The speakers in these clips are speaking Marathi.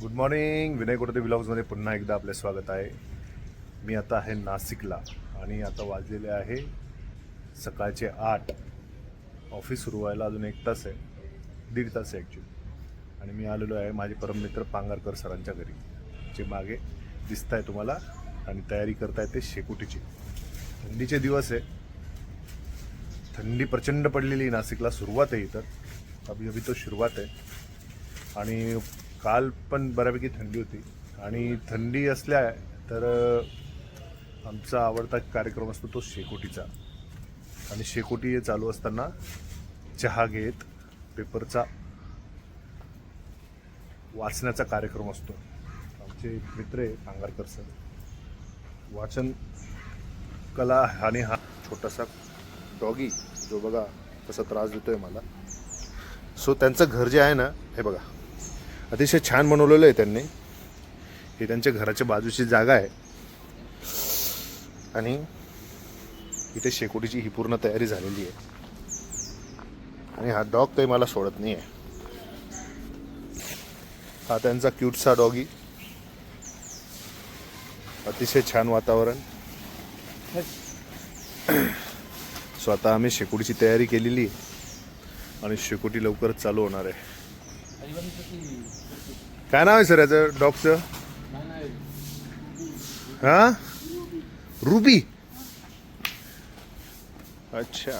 गुड मॉर्निंग विनय कोटते ब्लॉग्समध्ये पुन्हा एकदा आपले स्वागत आहे. मी आता आहे नाशिकला आणि आता वाजलेले आहे सकाळचे आठ. ऑफिस सुरू व्हायला अजून एक तास आहे. दीड तास आहे ॲक्च्युली आणि मी आलेलो आहे माझे परममित्र पांगारकर सरांच्या घरी जे मागे दिसत आहे तुम्हाला आणि तयारी करताय ते शेकोटीची. थंडीचे दिवस आहे. थंडी प्रचंड पडलेली नाशिकला. सुरुवात आहे इथं. अभि अभि तो सुरुवात आहे. आणि काल पण बऱ्यापैकी थंडी होती. आणि थंडी असल्या तर आमचा आवडता कार्यक्रम असतो तो शेकोटीचा. आणि शेकोटी हे चालू असताना चहा घेत पेपरचा वाचण्याचा कार्यक्रम असतो. आमचे मित्र आहे पांगारकर सर. वाचन कला आणि हा छोटासा डॉगी जो बघा कसा त्रास देतोय मला. सो त्यांचं घर जे आहे ना हे बघा. अतिशय छान बनवलेलं आहे त्यांनी. ही त्यांच्या घराच्या बाजूची जागा आहे. आणि इथे शेकोटीची ही पूर्ण तयारी झालेली आहे. आणि हा डॉग काही मला सोडत नाही आहे हा त्यांचा क्यूटसा डॉगी. अतिशय छान वातावरण. स्वतः आम्ही शेकोटीची तयारी केलेली आहे. आणि शेकोटी लवकरच चालू होणार आहे. काय नाव आहे सर याचं? डॉगचं? हा? रुबी? अच्छा.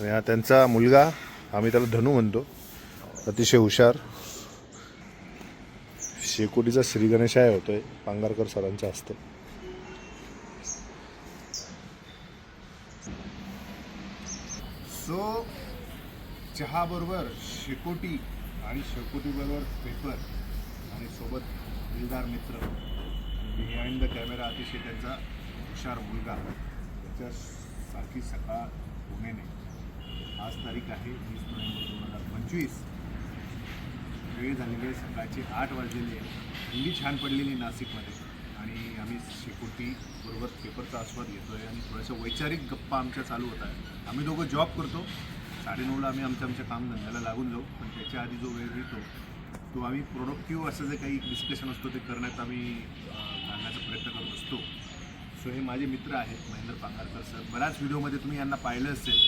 आणि हा त्यांचा मुलगा आम्ही त्याला धनू म्हणतो. अतिशय हुशार. शेकोटीचा श्री गणेशाय होतोय पांगारकर सरांच्या हस्ते. सो चहा बरोबर शेकोटी आणि शेकोटी बरोबर पेपर आणि सोबत दिलदार मित्र. बिहाइंड द कॅमेरा अतिशय त्यांचा हुशार मुलगा. त्याच्यासारखी सकाळ पुणेने. आज तारीख आहे वीस नोव्हेंबर दोन हजार पंचवीस. वेळ झालेली आहे सकाळचे आठ वाजलेले आहे. थंडी छान पडलेली नाशिकमध्ये. आणि आम्ही शेकोटी बरोबर पेपरचा आस्वाद घेतो आहे आणि थोड्याशा वैचारिक गप्पा आमच्या चालू होत आहे आम्ही दोघं जॉब करतो. साडेनऊला आम्ही आमच्या आमच्या कामधंद्याला लागून जाऊ पण त्याच्या आधी जो वेळ मिळतो तो आम्ही प्रोडक्टिव्ह असं जे काही डिस्कशन असतो ते करण्यात आम्ही घालण्याचा प्रयत्न करत असतो. सो हे माझे मित्र आहेत महेंद्र पांगारकर सर बऱ्याच व्हिडिओमध्ये तुम्ही यांना पाहिलं असेल.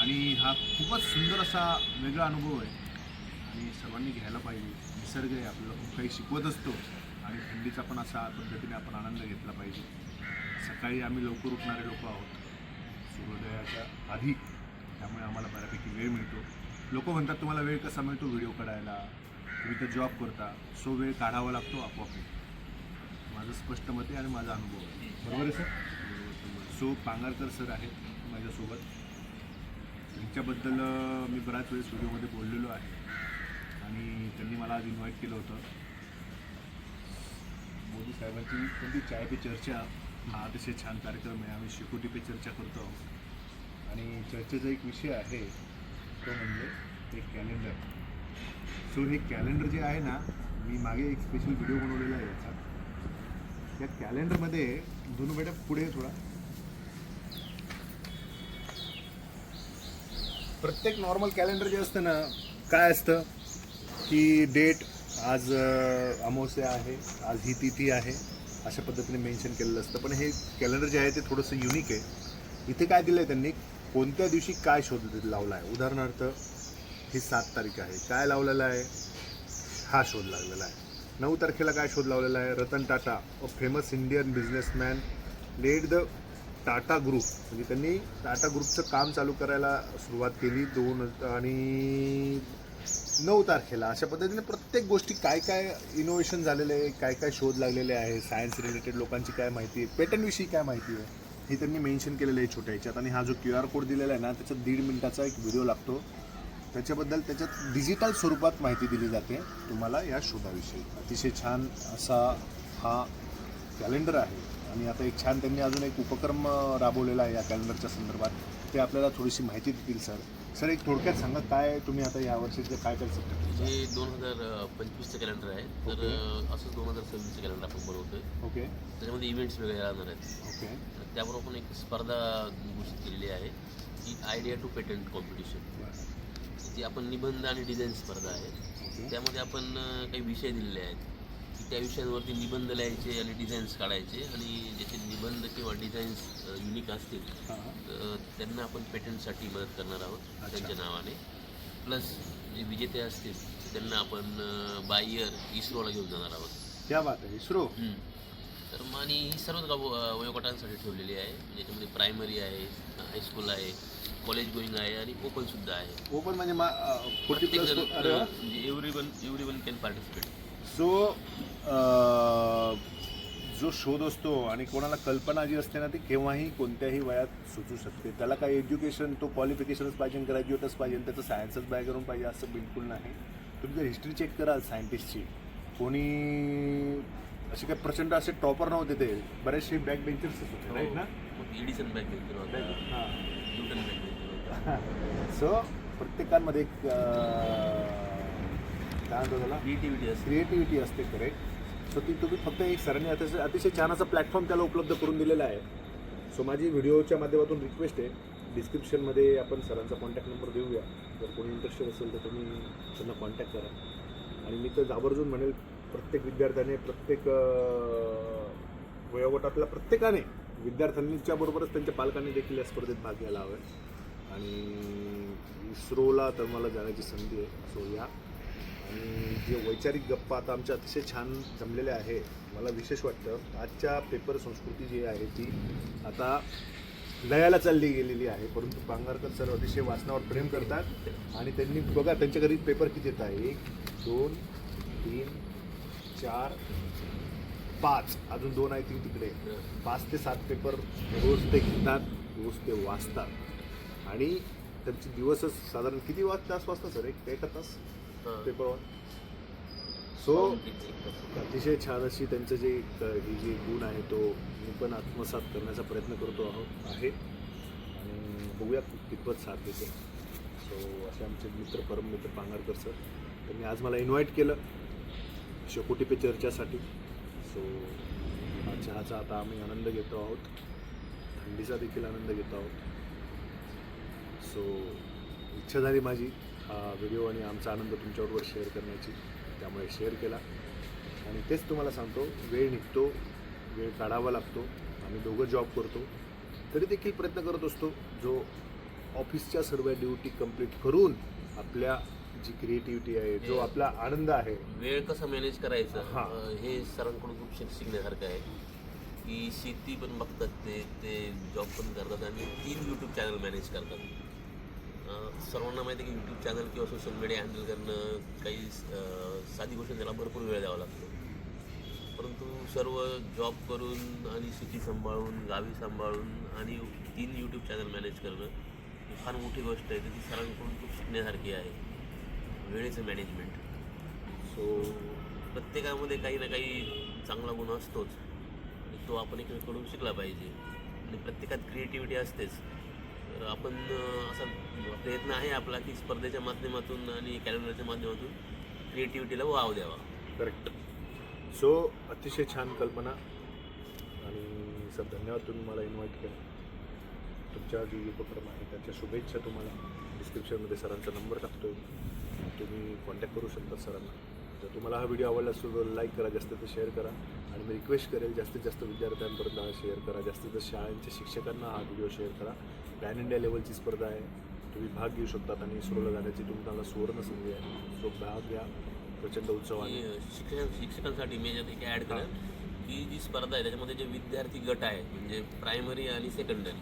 आणि हा खूपच सुंदर असा वेगळा अनुभव आहे. आणि सर्वांनी घ्यायला पाहिजे. निसर्ग आहे आपल्याला खूप काही शिकवत असतो. आणि थंडीचा पण असा पद्धतीने आपण आनंद घेतला पाहिजे. सकाळी आम्ही लवकर उठणारे लोक आहोत. सूर्योदयाच्या आधी त्यामुळे आम्हाला बऱ्यापैकी वेळ मिळतो. लोक म्हणतात तुम्हाला वेळ कसा मिळतो व्हिडिओ काढायला? तुम्ही तर जॉब करता सो वेळ काढावा लागतो आपोआप. माझं स्पष्ट मत आहे आणि माझा अनुभव आहे. बरोबर आहे सर? सो पांगारकर सर आहेत माझ्यासोबत. त्यांच्याबद्दल मी बऱ्याच वेळेस व्हिडिओमध्ये बोललेलो आहे. आणि त्यांनी मला आज इन्व्हाइट केलं होतं. मोदी साहेबांची कोणती चाय पे चर्चा? हा अतिशय छान कार्यक्रम आहे. आम्ही शिकोटी पे चर्चा करतो. आहोत आणि चर्चेचा एक विषय आहे तो म्हणजे एक कॅलेंडर सो हे कॅलेंडर जे आहे ना मी मागे एक स्पेशल व्हिडिओ बनवलेला आहे याचा. या कॅलेंडरमध्ये दोन मॅडम पुढे थोडा. प्रत्येक नॉर्मल कॅलेंडर जे असतं ना काय असतं? की डेट आज अमावस्या आहे आज ही तिथी आहे अशा पद्धतीने मेन्शन केलेलं असतं. पण हे कॅलेंडर जे आहे ते थोडंसं युनिक आहे. इथे काय दिलं आहे त्यांनी? कोणत्या दिवशी काय शोध लावला आहे उदाहरणार्थ ही सात तारीख आहे. काय लावलेलं आहे? हा शोध लागलेला आहे. नऊ तारखेला काय शोध लावलेला आहे? Ratan Tata a famous Indian businessman led the Tata group म्हणजे त्यांनी टाटा ग्रुपचं काम चालू करायला सुरुवात केली दोन आणि नऊ तारखेला. अशा पद्धतीने प्रत्येक गोष्टी काय काय इनोव्हेशन झालेलं आहे? काय काय शोध लागलेले आहे? सायन्स रिलेटेड लोकांची काय माहिती आहे? पेटंटविषयी काय माहिती आहे? हे त्यांनी मेन्शन केलेलं आहे छोट्या ह्याच्यात. आणि हा जो क्यू आर कोड दिलेला आहे ना त्याच्यात दीड मिनिटाचा एक व्हिडिओ लागतो. त्याच्याबद्दल त्याच्यात डिजिटल स्वरूपात माहिती दिली जाते. तुम्हाला या शोधाविषयी. अतिशय छान असा हा कॅलेंडर आहे. आणि आता एक छान त्यांनी अजून एक उपक्रम राबवलेला आहे या कॅलेंडरच्या संदर्भात. ते आपल्याला थोडीशी माहिती देतील सर सर एक थोडक्यात सांगा काय तुम्ही आता या वर्षीचे काय कन्सेप्ट हे दोन हजार पंचवीसचं कॅलेंडर आहे. तर असंच दोन हजार सव्वीसचं कॅलेंडर आपण बनवतोय. ओके. त्याच्यामध्ये इव्हेंट्स वेगळे राहणार आहेत. ओके. त्याबरोबर आपण एक स्पर्धा घोषित केलेली आहे. की आयडिया टू पेटंट कॉम्पिटिशन ती आपण निबंध आणि डिझाईन स्पर्धा आहे त्यामध्ये आपण काही विषय दिलेले आहेत. त्या विषयांवरती निबंध लिहायचे आणि डिझाईन्स काढायचे आणि ज्याचे निबंध किंवा डिझाईन्स युनिक असतील तर त्यांना आपण पेटंटसाठी मदत करणार आहोत. त्यांच्या नावाने. प्लस जे विजेते असतील त्यांना आपण बाय इयर इस्रोला घेऊन जाणार आहोत. क्या बात आहे इस्रो. तर मग आणि ही सर्वच गाव वयोगटांसाठी ठेवलेली आहे. म्हणजे याच्यामध्ये प्रायमरी आहे हायस्कूल आहे कॉलेज गोईंग आहे आणि ओपन सुद्धा आहे. ओपन म्हणजे म्हणजे everyone everyone can participate so जो शोध असतो आणि कोणाला कल्पना जी असते ना ती केव्हाही कोणत्याही वयात सुचू शकते. त्याला काही एज्युकेशन तो क्वालिफिकेशनच पाहिजे ग्रॅज्युएटच पाहिजे त्याचं सायन्सच बॅकग्राऊंड पाहिजे असं बिलकुल नाही. तुम्ही जर हिस्ट्री चेक कराल सायंटिस्टची कोणी असे काही प्रचंड असे टॉपर नव्हते ते. बरेचसे बॅक बेंचर्स होते राईट ना? एडिसन हां. होतं. सो प्रत्येकामध्ये एक काय म्हणतो त्याला क्रिएटिव्हिटी असते. क्रिएटिव्हिटी असते करेक्ट सो ती तुम्ही फक्त एक सरांनी अतिशय अतिशय छान असा प्लॅटफॉर्म त्याला उपलब्ध करून दिलेला आहे. सो माझी व्हिडिओच्या माध्यमातून रिक्वेस्ट आहे. डिस्क्रिप्शनमध्ये आपण सरांचा कॉन्टॅक्ट नंबर देऊया. जर कोणी इंटरेस्टेड असेल तर तुम्ही त्यांना कॉन्टॅक्ट करा. आणि मी तर आवर्जून म्हणेल प्रत्येक विद्यार्थ्याने प्रत्येक वयोगटातल्या प्रत्येकाने विद्यार्थ्यांच्या बरोबरच त्यांच्या पालकांनी देखील या स्पर्धेत भाग घ्यायला हवा. आहे आणि इस्रोला तर मला जाण्याची संधी आहे. सो या आणि जे वैचारिक गप्पा आता आमच्या अतिशय छान जमलेल्या आहे मला विशेष वाटतं. आजच्या पेपर संस्कृती जी आहे ती आता लयाला चालली गेलेली आहे. परंतु पांगारकर सर अतिशय वाचनावर प्रेम करतात आणि त्यांनी बघा त्यांच्या घरी पेपर किती येत आहे एक दोन तीन चार पाच. अजून दोन आहे तीन तिकडे. पाच ते सात पेपर रोज ते घेतात रोज ते वाचतात. आणि त्यांचे दिवसच साधारण किती वाज तास वाजता सर? एक एका तास? पेपरवर सो. अतिशय छान अशी त्यांचं जे ही जी गुण आहे तो मी पण आत्मसात करण्याचा प्रयत्न करतो आहोत आहे. आणि बघूया कितपत साथ देते. सो असे आमचे मित्र परममित्र पांगारकर सर त्यांनी आज मला इन्व्हाइट केलं शेकोटी पे चर्चासाठी. सो हा चहाचा आता आम्ही आनंद घेतो आहोत. थंडीचा देखील आनंद घेतो आहोत. सो इच्छा झाली माझी. व्हिडिओ आणि आमचा आनंद तुमच्याबरोबर शेअर करण्याची त्यामुळे शेअर केला. आणि तेच तुम्हाला सांगतो वेळ निघतो वेळ काढावा लागतो आम्ही दोघं जॉब करतो. तरी देखील प्रयत्न करत असतो जो ऑफिसच्या सर्व ड्युटी कंप्लीट करून आपल्या जी क्रिएटिव्हिटी आहे जो आपला आनंद आहे. वेळ कसा मॅनेज करायचा? हां. हे सरांकडून खूप शिक- शिकण्यासारखं आहे. की शेती पण बघतात ते ते जॉब पण करतात आणि तीन यूट्यूब चॅनल मॅनेज करतात. सर्वांना माहिती आहे की यूट्यूब चॅनल किंवा सोशल मीडिया हँडल करणं काही साधी गोष्ट त्याला भरपूर वेळ द्यावा लागतो. परंतु सर्व जॉब करून आणि सिटी सांभाळून गावी सांभाळून आणि तीन यूट्यूब चॅनल मॅनेज करणं ही फार मोठी गोष्ट आहे. ती सरांकडून खूप शिकण्यासारखी आहे. वेळेचं मॅनेजमेंट सो प्रत्येकामध्ये काही ना काही चांगला गुण असतोच. आणि तो आपण एकमेकडून शिकला पाहिजे. आणि प्रत्येकात क्रिएटिव्हिटी असतेच. आपण असा प्रयत्न आहे आपला की स्पर्धेच्या माध्यमातून आणि कॅलेंडरच्या माध्यमातून क्रिएटिव्हिटीला वाव द्यावा. करेक्ट सो अतिशय छान कल्पना. आणि सर धन्यवाद तुम्ही मला इन्व्हाइट केलं. तुमच्या जे उपक्रम आहे त्याच्या शुभेच्छा तुम्हाला. डिस्क्रिप्शनमध्ये सरांचा नंबर टाकतो तुम्ही कॉन्टॅक्ट करू शकता सरांना. जर तुम्हाला हा व्हिडिओ आवडला असेल तर लाईक करा जास्त ते शेअर करा. आणि मी रिक्वेस्ट करेल जास्तीत जास्त विद्यार्थ्यांपर्यंत हा शेअर करा. जास्तीत जास्त शाळांच्या शिक्षकांना हा व्हिडिओ शेअर करा. पॅन इंडिया लेवलची स्पर्धा आहे. तुम्ही भाग घेऊ शकतात आणि इस्रोला जाण्याची तुम्हाला सुवर्ण संधी आहे. सो भाग घ्या. प्रचंड उत्सवाने आणि शिक्षक शिक्षकांसाठी मी एक ॲड करेन की जी स्पर्धा आहे त्याच्यामध्ये जे विद्यार्थी गट आहे म्हणजे प्रायमरी आणि सेकंडरी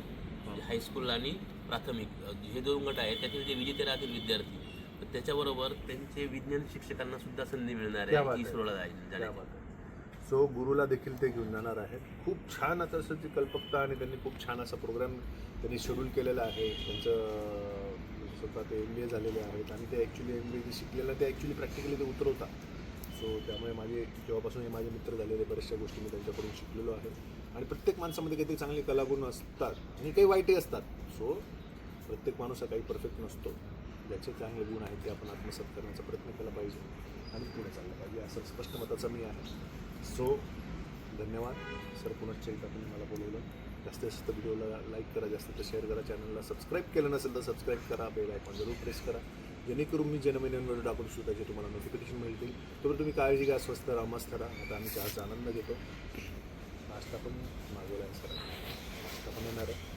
म्हणजे हायस्कूल आणि प्राथमिक हे दोन गट आहेत. त्याचे जे विजेते राहतील विद्यार्थी तर त्याच्याबरोबर त्यांचे विज्ञान शिक्षकांना सुद्धा संधी मिळणार आहे. इस्रोला जाय- क्या जाण्याची बात आहे. सो गुरुला देखील ते घेऊन जाणार आहेत. खूप छान आता असं ती कल्पकता आणि त्यांनी खूप छान असा प्रोग्राम त्यांनी शेड्यूल केलेला आहे. त्यांचं स्वतः ते एम बी ए झालेले आहेत आणि ते ॲक्च्युली एम बी ए जे शिकलेलं ते ॲक्च्युली प्रॅक्टिकली ते उतरवतात. सो त्यामुळे माझे जेव्हापासून हे माझे मित्र झालेले बऱ्याचशा गोष्टी मी त्यांच्याकडून शिकलेलो आहे. आणि प्रत्येक माणसामध्ये काहीतरी चांगले कलागुण असतात आणि काही वाईटही असतात. सो प्रत्येक माणूस हा काही परफेक्ट नसतो. ज्याचे चांगले गुण आहेत ते आपण आत्मसात करण्याचा प्रयत्न केला पाहिजे आणि पुढे चाललं पाहिजे. असं स्पष्ट मताचं मी आहे. सो धन्यवाद. सर पुनश्च एकदा तुम्ही मला बोलवलं. जास्तीत जास्त व्हिडिओला लाईक करा जास्तीत जास्त शेअर करा चॅनलला सबस्क्राईब केलं नसेल तर सबस्क्राईब करा बेल आयकॉन जरूर प्रेस करा. जेणेकरून मी जनमेनन व्हिडिओ टाकून सुद्धा त्याचे तुम्हाला नोटिफिकेशन मिळतील. तर तुम्ही काळजी घ्या स्वस्त राहा मस्त राहा. आता आम्ही चहाचा आनंद घेतो. नाश्ता पण मागवला आहे सर नाश्ता पण येणार आहे.